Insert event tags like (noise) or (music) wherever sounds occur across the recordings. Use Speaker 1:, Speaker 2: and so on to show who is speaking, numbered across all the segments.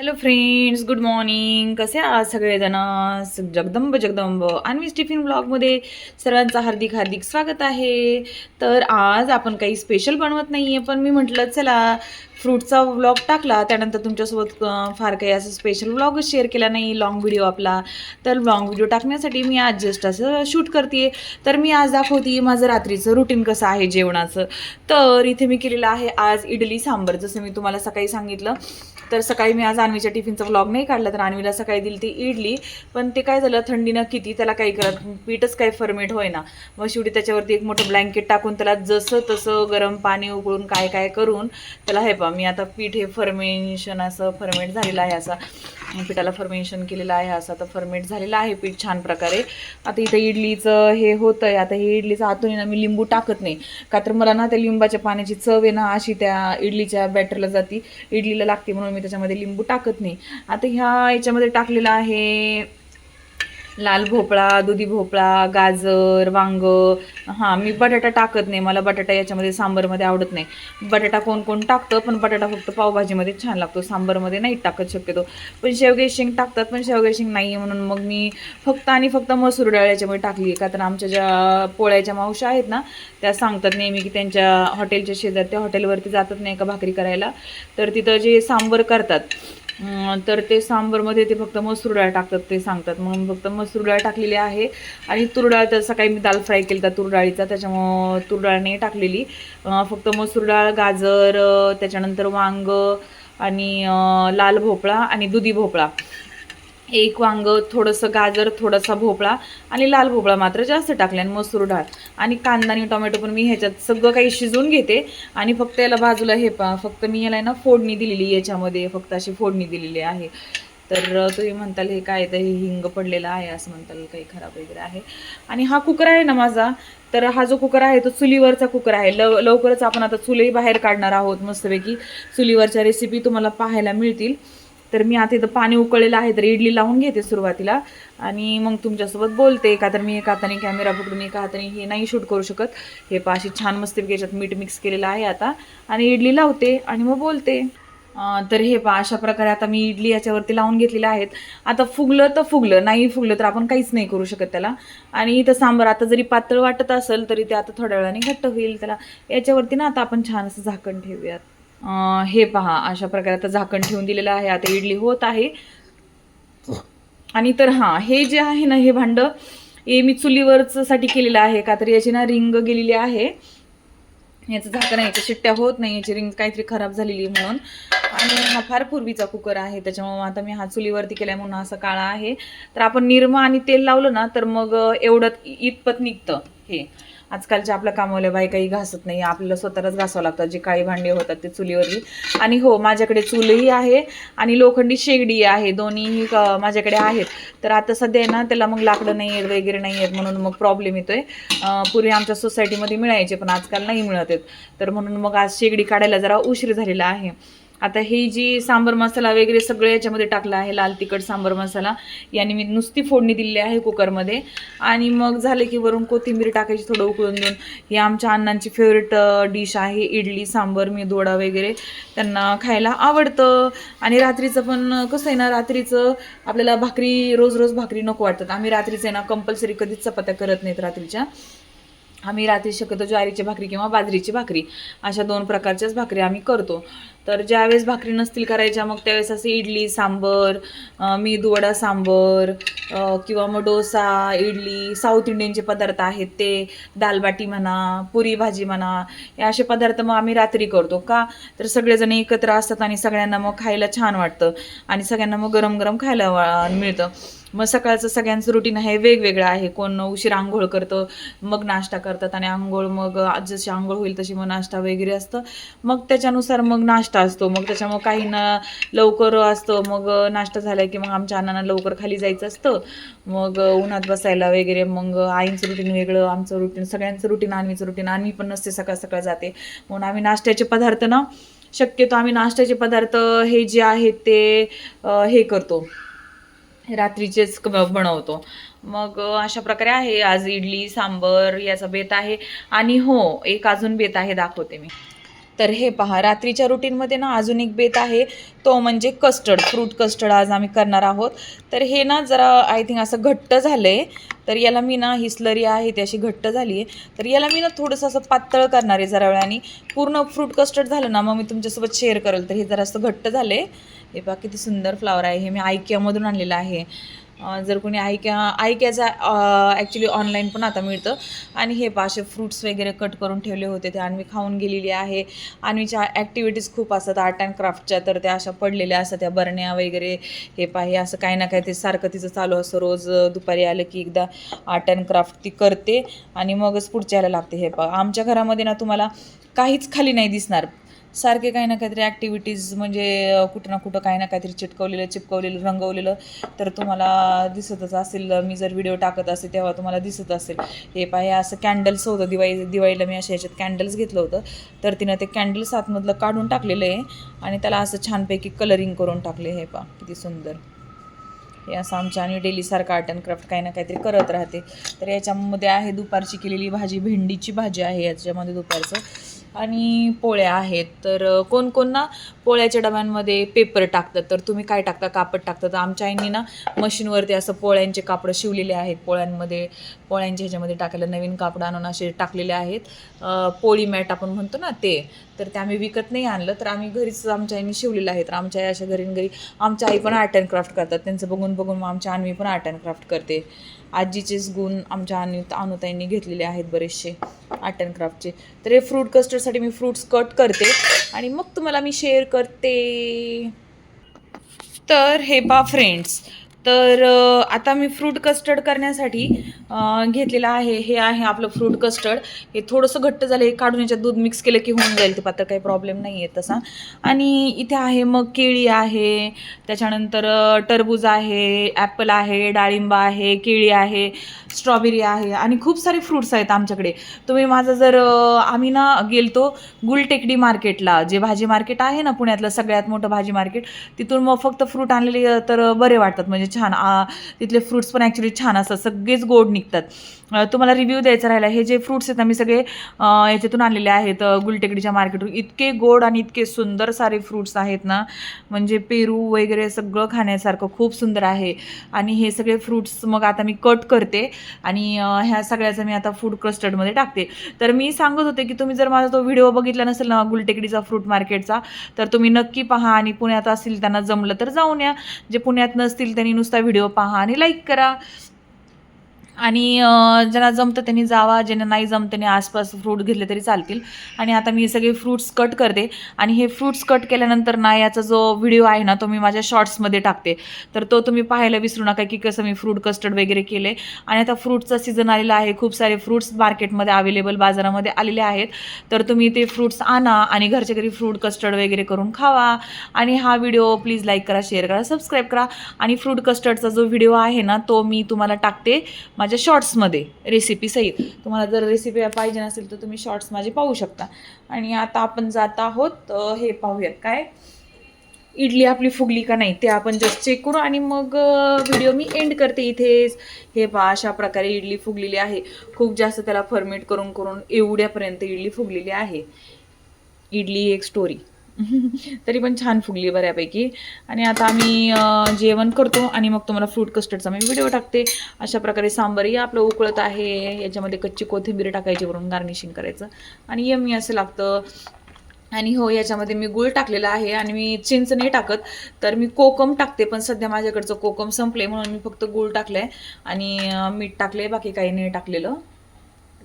Speaker 1: Hello friends good morning कसे आहात सगळेजण? जगदंब जगदंब. आणि टिफिन ब्लॉगमध्ये सर्वांचं हार्दिक हार्दिक स्वागत आहे. तर आज आपण काही स्पेशल बनवत नाही आहे पण मी म्हटलं चला फ्रूटचा व्लॉग टाकला त्यानंतर तुमच्यासोबत फार काही असं स्पेशल व्लॉगच शेअर केला नाही लॉंग व्हिडिओ आपला. तर लॉंग व्हिडिओ टाकण्यासाठी मी आज जस्ट असं शूट करते तर मी आज दाखवते माझं रात्रीचं रुटीन कसं आहे जेवणाचं. तर इथे मी केलेलं आहे आज इडली सांबर. जसं मी तुम्हाला सकाळी सांगितलं तर सकाळी मी आज आणवीच्या टिफिनचा व्लॉग नाही काढला तर आणवीला सकाळी दिली ती इडली. पण ते काय झालं थंडीनं किती त्याला काही करत पीठच काही फर्मेट होईना. मग शेवटी त्याच्यावरती एक मोठं ब्लँकेट टाकून त्याला जसं तसं गरम पाणी उकळून काय काय करून त्याला हे पा मी आता पीठ हे फर्मेशन असं फर्मेट झालेलं आहे असा. पिठाला फर्मेशन केलेलं आहे असं. आता फर्मेट झालेलं आहे पीठ छान प्रकारे. आता इथं इडलीचं हे होतं आहे आता हे इडलीचं आतून ना मी लिंबू टाकत नाही. का तर मला ना त्या लिंबाच्या पाण्याची चव आहे ना अशी त्या इडलीच्या बॅटरला जाती. इडलीला लागते म्हणून मी त्याच्यामध्ये लिंबू टाकत नाही. आता ह्या याच्यामध्ये टाकलेलं आहे लाल भोपळा दुधी भोपळा गाजर वांग. हां मी बटाटा टाकत नाही. मला बटाटा याच्यामध्ये सांबरमध्ये आवडत नाही. बटाटा कोण कोण टाकतं पण बटाटा फक्त पावभाजीमध्ये छान लागतो. सांबरमध्ये नाही टाकत शक्यतो. पण शेवगे शेंग टाकतात पण शेवगे शेंग नाही आहे म्हणून मग मी फक्त आणि फक्त मसूर डाळ याच्यामध्ये टाकली का तर आमच्या ज्या पोळ्याच्या मावशा आहेत ना त्या सांगतात नेहमी की त्यांच्या हॉटेलच्या शेजार त्या हॉटेलवरती जातात नाही का भाकरी करायला? तर तिथं जे सांबर करतात तर ते सांबरमध्ये ते फक्त मसूर डाळ टाकतात ते सांगतात. म्हणून फक्त मसूर डाळ टाकलेली आहे. आणि तूर डाळ तर सकाळी मी दाल फ्राय केली तर तूर डाळीचा त्याच्यामुळं तूर डाळ नाही टाकलेली. फक्त मसूर डाळ गाजर त्याच्यानंतर वांग आणि लाल भोपळा आणि दुधी भोपळा. एक वांग थोडंसं गाजर थोडासा भोपळा आणि लाल भोपळा मात्र जास्त टाकले आणि मसूर डाळ आणि कांदा आणि टोमॅटो पण मी ह्याच्यात सगळं काही शिजवून घेते आणि फक्त याला बाजूला हे पा फक्त मी याला आहे ना फोडणी दिलेली याच्यामध्ये फक्त अशी फोडणी दिलेली आहे. तर तुम्ही म्हणताल हे काय तर हे हिंग पडलेलं आहे असं म्हणताल काही खराब वगैरे आहे. आणि हा कुकर आहे ना माझा तर हा जो कुकर आहे तो चुलीवरचा कुकर आहे. लव लवकरच आपण आता चुलही बाहेर काढणार आहोत मस्तपैकी. चुलीवरच्या रेसिपी तुम्हाला पाहायला मिळतील. तर मी आता इथं पाणी उकळलेलं आहे तर इडली लावून घेते सुरुवातीला. आणि मग तुमच्यासोबत बोलते का तर मी एका हाताने कॅमेरा पकडून एका हाताने हे नाही शूट करू शकत. हे पा अशी छान मस्त याच्यात मीठ मिक्स केलेलं आहे आता. आणि इडली लावते आणि मग बोलते. तर हे पा अशा प्रकारे आता मी इडली याच्यावरती लावून घेतलेल्या आहेत. आता फुगलं तर फुगलं नाही फुगलं तर आपण काहीच नाही करू शकत त्याला. आणि इथं सांबार आता जरी पातळ वाटत असेल तरी ते आता थोड्या वेळाने घट्ट होईल. त्याला याच्यावरती ना आता आपण छान असं झाकण ठेवूयात. हे पहा अशा प्रकारे आता झाकण ठेवून दिलेलं आहे आता इडली होत आहे. आणि तर हां हे जे आहे ना हे भांडं हे मी चुलीवरच साठी केलेलं आहे का तर याची ना रिंग गेलेली आहे. याचं झाकण आहे याच्या शिट्ट्या होत नाही याची रिंग काहीतरी खराब झालेली आहे म्हणून. आणि हा फार पूर्वीचा कुकर आहे त्याच्यामुळे आता मी हा चुलीवरती केलाय म्हणून असा काळा आहे. तर आपण निरमा आणि तेल लावलं ना तर मग एवढं इतपत निघतं हे. आजकालच्या आपल्या कामावल्या बाई काही घासत नाही. आपल्याला स्वतःलाच घासावं लागतं. जे काळी भांडी होतात ते चुलीवरही. आणि हो माझ्याकडे चुलही आहे आणि लोखंडी शेगडी आहे. दोन्हीही क- माझ्याकडे आहेत. तर आता सध्या आहे ना त्याला मग लाकडं नाही आहेत वगैरे नाही आहेत म्हणून मग प्रॉब्लेम येतो आहे पूर्वी आमच्या सोसायटीमध्ये मिळायचे पण आजकाल नाही मिळत आहेत. तर म्हणून मग आज शेगडी काढायला जरा उशीर झालेला आहे. आता ही जी सांबर मसाला वगैरे सगळं याच्यामध्ये टाकला आहे लाल तिखट सांबर मसाला याने मी नुसती फोडणी दिलेली आहे कुकरमध्ये. आणि मग झाले की वरून कोथिंबीर टाकायची थोडं उकळून देऊन ही आमच्या अण्णांची फेवरेट डिश आहे इडली सांबर मेदोडा वगैरे. त्यांना खायला आवडतं. आणि रात्रीचं पण कसं आहे ना रात्रीचं आपल्याला भाकरी रोज रोज भाकरी नको वाटतात. आम्ही रात्रीचं आहे ना कंपल्सरी कधीच चपात्या करत नाहीत रात्रीच्या. आम्ही रात्री शक्यतो ज्वारीची भाकरी किंवा बाजरीची भाकरी अशा दोन प्रकारच्याच भाकरी आम्ही करतो. तर ज्यावेळेस भाकरी नसतील करायच्या मग त्यावेळेस असं इडली सांबर अं, सांबर किंवा मग डोसा इडली साऊथ इंडियनचे पदार्थ आहेत ते दालबाटी म्हणा पुरी भाजी म्हणा हे असे पदार्थ मग आम्ही रात्री करतो का? तर सगळेजण एकत्र असतात आणि सगळ्यांना मग खायला छान वाटतं आणि सगळ्यांना मग गरम गरम खायला मिळतं. मग सकाळचं सगळ्यांचं रुटीन आहे वेगवेगळं आहे. कोण उशीर आंघोळ करतं मग नाश्ता करतात आणि आंघोळ मग आज जशी आंघोळ होईल तशी मग नाश्ता वगैरे असतं. मग त्याच्यानुसार मग नाश्ता असतो मग त्याच्यामुळे काहींना लवकर असतं मग नाश्ता झाला की मग आमच्या अण्णांना लवकर खाली जायचं असतं. मग उन्हात बसायला वगैरे मग आईंचं रुटीन वेगळं आमचं रुटीन सगळ्यांचं रुटीन आणवीचं रुटीन आणवी पण नसते सकाळ सकाळ जाते. म्हणून आम्ही नाश्त्याचे पदार्थ ना शक्यतो आम्ही नाश्त्याचे पदार्थ हे जे आहेत ते हे करतो. रात्रीचेच बनवतो. मग अशा प्रकारे आहे. आज इडली सांबर याचा बेत आहे. आणि हो एक अजून बेत आहे दाखवते मी. तर हे पहा रात्रीच्या रुटीनमध्ये ना अजून एक बेत आहे. तो म्हणजे कस्टर्ड फ्रूट कस्टर्ड आज आम्ही करणार आहोत. तर हे ना जरा आय थिंक असं घट्ट झालं आहे तर याला मी ना ही स्लरी आहे ती अशी घट्ट झाली आहे. तर याला मी ना थोडंसं असं पातळ करणार आहे जरा वेळाने. पूर्ण फ्रूट कस्टर्ड झालं ना मग मी तुमच्यासोबत शेअर करेल. तर हे जरा असं घट्ट झालं आहे हे बा किती सुंदर फ्लावर आहे. हे मी आयकियामधून आणलेलं आहे. जर कोणी ऐक्या ऐक्याचा ॲक्च्युली ऑनलाईन पण आता मिळतं. आणि हे पा असे फ्रूट्स वगैरे कट करून ठेवले होते ते आणवी खाऊन गेलेली आहे. आणवीच्या ॲक्टिव्हिटीज खूप असतात आर्ट अँड क्राफ्टच्या तर त्या अशा पडलेल्या असतात त्या बरण्या वगैरे. हे पहा हे असं काही ना काही ते सारखं तिचं चालू असं रोज दुपारी आलं की एकदा आर्ट अँड क्राफ्ट ती करते आणि मगच पुढच्या यायला लागते. हे पहा आमच्या घरामध्ये ना तुम्हाला काहीच खाली नाही दिसणार. सारखे काही ना काहीतरी ॲक्टिव्हिटीज म्हणजे कुठं ना कुठं काही ना काहीतरी चिटकवलेलं चिपकवलेलं रंगवलेलं तर तुम्हाला दिसतच असेल. मी जर व्हिडिओ टाकत असेल तेव्हा तुम्हाला दिसत असेल. हे पाहे असं कॅन्डल्स होतं. दिवाळी दिवाळीला मी अशा ह्याच्यात कॅन्डल्स घेतलं होतं. तर तिनं ते कॅन्डल्स आतमधलं काढून टाकलेलं आहे आणि त्याला असं छानपैकी कलरिंग करून टाकले हे पा किती सुंदर. हे असं आमच्या आणि डेलीसारखं आर्ट अँड क्राफ्ट काही ना काहीतरी करत राहते. तर याच्यामध्ये आहे दुपारची केलेली भाजी भेंडीची भाजी आहे याच्यामध्ये दुपारचं. आणि पोळ्या आहेत. तर कोण कोण ना पोळ्याच्या डब्यांमध्ये पेपर टाकतात. तर तुम्ही काय टाकता? कापड टाकतात. तर आमच्या आईंनी ना मशीनवरती असं पोळ्यांचे कापडं शिवलेले आहेत पोळ्यांमध्ये. पोळ्यांच्या ह्याच्यामध्ये टाकायला नवीन कापड आणून असे टाकलेले आहेत. पोळी मॅट आपण म्हणतो ना ते. तर ते आम्ही विकत नाही आणलं. तर आम्ही घरीच आमच्या आईने शिवलेलं आहे. तर आमच्या आई अशा घरी घरी आमच्या आई पण आर्ट अँड क्राफ्ट करतात. त्यांचं बघून बघून मग आमच्या अन्वी पण आर्ट अँड क्राफ्ट करते. आजीचेच गुण आमच्या अनु अनुताईंनी घेतलेले आहेत बरेचसे आर्ट अँड क्राफ्टचे तर हे फ्रूट कस्टर्डसाठी मी फ्रूट्स कट करते आणि मग तुम्हाला मी शेअर करते. तर हे पा फ्रेंड्स तर आता मी फ्रूट कस्टर्ड करण्यासाठी घेतलेलं आहे हे आहे आपलं फ्रूट कस्टर्ड. हे थोडंसं घट्ट झालं हे काढून याच्यात दूध मिक्स केलं की होऊन जाईल ते पात्र काही प्रॉब्लेम नाही आहे तसा. आणि इथे आहे मग केळी आहे त्याच्यानंतर टरबूज आहे ॲपल आहे डाळिंब आहे केळी आहे स्ट्रॉबेरी आहे आणि खूप सारे फ्रूट्स आहेत आमच्याकडे. तुम्ही माझं जर आम्ही ना गेलतो गुलटेकडी मार्केटला जे भाजी मार्केट आहे ना पुण्यातलं सगळ्यात मोठं भाजी मार्केट तिथून मग फक्त फ्रूट आणलेले तर बरे वाटतात. म्हणजे छान आ, तिथले फ्रूट्स पण ॲक्च्युली छान असतात. सगळेच गोड निघतात. तुम्हाला रिव्ह्यू द्यायचा राहिला हे जे फ्रूट्स आहेत ना मी सगळे याच्यातून आणलेले आहेत गुलटेकडीच्या मार्केटवर इतके गोड आणि इतके सुंदर सारे फ्रूट्स आहेत ना म्हणजे पेरू वगैरे सगळं खाण्यासारखं खूप सुंदर आहे. आणि हे सगळे फ्रूट्स मग आता मी कट करते आणि ह्या सगळ्याचं मी आता फूड क्रस्टर्डमध्ये टाकते. तर मी सांगत होते की तुम्ही जर माझा तो व्हिडिओ बघितला नसेल ना गुलटेकडीचा फ्रूट मार्केटचा तर तुम्ही नक्की पहा आणि पुण्यात असतील त्यांना जमलं तर जाऊन या. जे पुण्यात नसतील त्यांनी नुसता व्हिडिओ पहा आणि लाईक करा. आणि ज्यांना जमतं त्यांनी जावा ज्यांना नाही जमतं त्यांनी आसपास फ्रूट घेतले तरी चालतील. आणि आता मी सगळे फ्रूट्स कट करते. आणि हे फ्रूट्स कट केल्यानंतर ना याचा जो व्हिडिओ आहे ना तो मी माझ्या शॉर्ट्समध्ये टाकते. तर तो तुम्ही पाहायला विसरू नका की कसं मी फ्रूट कस्टर्ड वगैरे केले. आणि आता फ्रूटचा सीझन आलेला आहे. खूप सारे फ्रूट्स मार्केटमध्ये अवेलेबल बाजारामध्ये आलेले आहेत. तर तुम्ही ते फ्रूट्स आणा आणि घरच्या घरी फ्रूट कस्टर्ड वगैरे करून खावा. आणि हा व्हिडिओ प्लीज लाईक करा शेअर करा सबस्क्राईब करा. आणि फ्रूट कस्टर्डचा जो व्हिडिओ आहे ना तो मी तुम्हाला टाकते. माझ्या शॉर्ट्समध्ये रेसिपीसहित तुम्हाला जर रेसिपी पाहिजे नसेल तर तुम्ही शॉर्ट्स माझे पाहू शकता. आणि आता आपण जात आहोत हे पाहूयात काय? इडली आपली फुगली का नाही ते आपण जस्ट चेक करू आणि मग व्हिडिओ मी एंड करते इथेच हे पहा अशा प्रकारे इडली फुगलेली आहे. खूप जास्त त्याला फर्मेट करून करून एवढ्यापर्यंत इडली फुगलेली आहे. इडली एक स्टोरी (laughs) तरी पण छान फुगली बऱ्यापैकी. आणि आता आम्ही जेवण करतो आणि मग तुम्हाला फ्रूट कस्टर्डचा मी व्हिडिओ टाकते. अशा प्रकारे सांबारही आपलं उकळत आहे. याच्यामध्ये कच्ची कोथिंबीर टाकायची वरून गार्निशिंग करायचं. आणि यमी असं लागतं. आणि हो याच्यामध्ये मी गूळ टाकलेला आहे आणि मी चिंच नाही टाकत. तर मी कोकम टाकते पण सध्या माझ्याकडचं कोकम संपले म्हणून मी फक्त गूळ टाकलंय. आणि मीठ टाकले बाकी काही नाही टाकलेलं.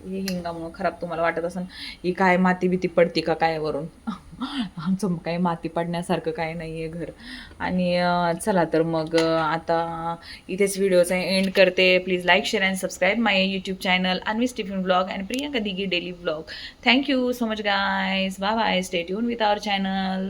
Speaker 1: हे हिंगामुळं खराब तुम्हाला वाटत असेल ही काय माती बिती पडते का काय वरून? आमचं काही माती पडण्यासारखं काही नाही आहे घर. आणि चला तर मग आता इथेच व्हिडिओचा एंड करते. Please like share and subscribe my YouTube channel Anvi स्टिफिन blog and Priyanka Digi daily vlog thank you so much guys bye bye stay tune with our channel